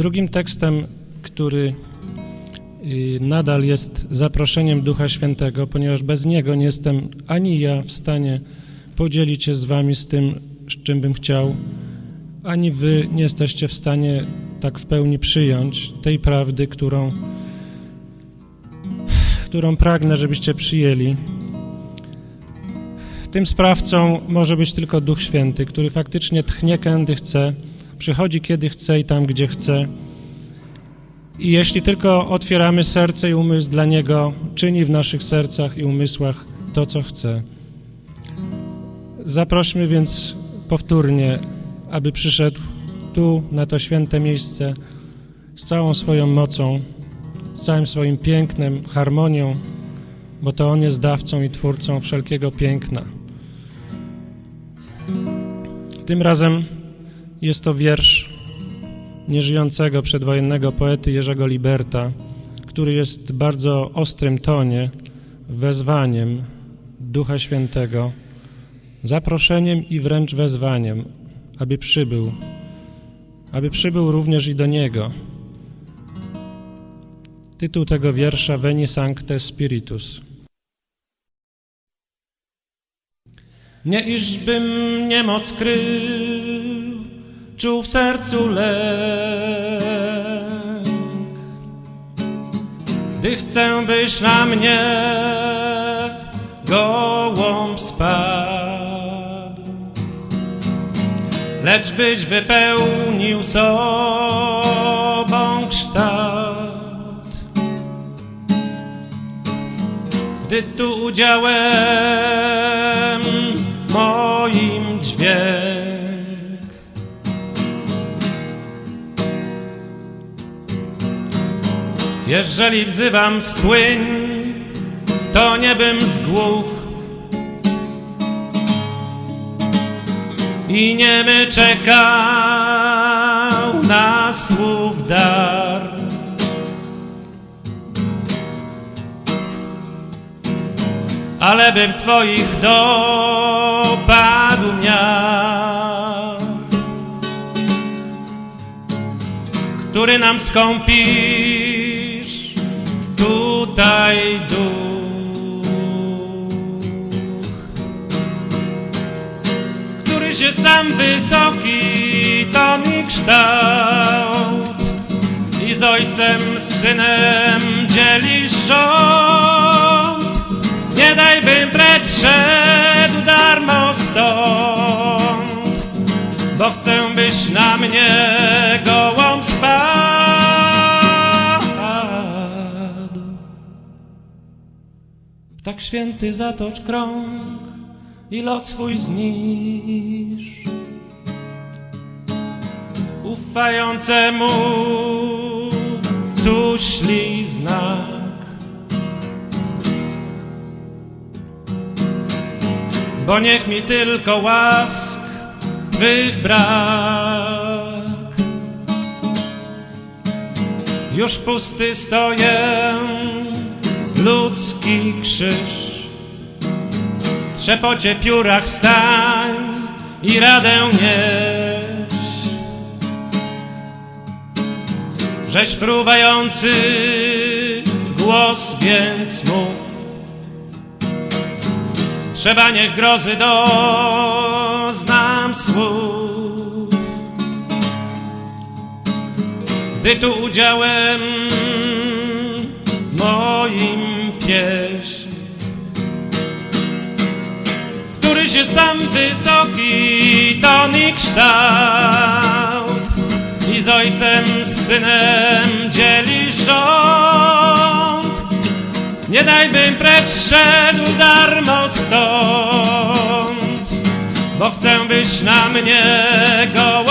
Drugim tekstem, który y, nadal jest zaproszeniem Ducha Świętego, ponieważ bez niego nie jestem ani ja w stanie podzielić się z wami z tym, z czym bym chciał, ani wy nie jesteście w stanie tak w pełni przyjąć tej prawdy, którą, którą pragnę, żebyście przyjęli. Tym sprawcą może być tylko Duch Święty, który faktycznie tchnie kiedy chce, przychodzi kiedy chce i tam, gdzie chce. I jeśli tylko otwieramy serce i umysł dla Niego, czyni w naszych sercach i umysłach to, co chce. Zaprośmy więc powtórnie, aby przyszedł tu, na to święte miejsce, z całą swoją mocą, z całym swoim pięknem, harmonią, bo to On jest dawcą i twórcą wszelkiego piękna. Tym razem jest to wiersz nieżyjącego przedwojennego poety Jerzego Liberta, który jest w bardzo ostrym tonie, wezwaniem Ducha Świętego, zaproszeniem i wręcz wezwaniem, aby przybył, aby przybył również i do Niego. Tytuł tego wiersza Veni Sancte Spiritus. Nie iżbym niemoc krył, czuł w sercu lęk. Gdy chcę, byś na mnie gołąb spadł, lecz byś wypełnił sobą kształt. Gdy tu udziałem moim dźwięk. Jeżeli wzywam spłyń, to nie bym zgłuch i niemy czekał na słów dar. ale bym Twoich dopadł miał, który nam skąpisz tutaj duch, który się sam wysoki ton i kształt i z ojcem, z synem dzielisz rząd. Nie daj bym precz szedł darmo stąd, bo chcę byś na mnie Tak święty zatocz krąg i lot swój znisz. Ufającemu tu śliznak. bo niech mi tylko łask Twych brak. Już pusty stoję, ludzki krzyż, trzepocie piórach stań i radę nieś. Żeś fruwający głos, więc mów, Trzeba niech grozy doznam słów. Gdy tu udziałem sam wysoki ton i kształt i z ojcem, z synem dzielisz rząd. Nie daj bym precz szedł darmo stąd, bo chcę byś na mnie go